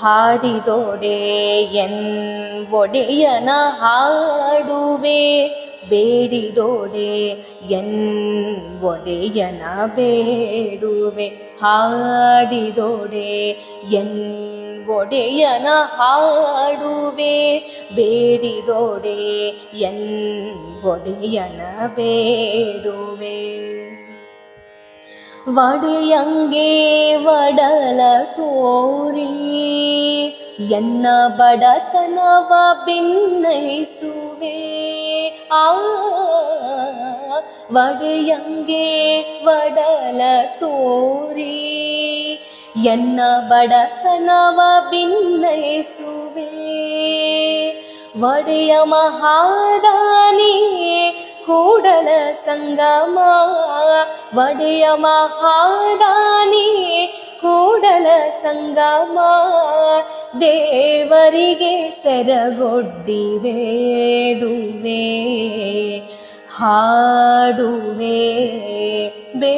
ಹಾಡಿದೋಡೆ N ಒಡೆಯನ ಹಾಡುವೆ, ಬೇಡಿದೋಡೆ N ಒಡೆಯನ ಬೇಡುವೆ. ಹಾಡಿದೋಡೆ ಎನ್ ಒಡೆಯನ ಹಾಡುವೆ, ಬೇಡಿದೋಡೆ ಎನ್ ಒಡೆಯನ ಬೇಡುವೆ. ಒಡೆಯಂಗೆ ಒಡಲ ತೋರಿ ಎನ್ನ ಬಡತನವ ಭಿನ್ನೈಸುವೆ ಆ ಒಡೆಯಂಗೆ ಒಡಲ ತೋರಿ ಎನ್ನ ಬಡತನವ ಭಿನ್ನೈಸುವೆ ಒಡೆಯ ಮಹಾದಾನಿ ಕೂಡಲ ಸಂಗಮ ಒಡೆಯ ಮಹಾದಾನಿ ಕೂಡಲ ಸಂಗಮ ದೇವರಿಗೆ ಸೆರಗೊಡ್ಡಿ ಬೇಡುವೆ ಹಾಡುವೆ ಬೇ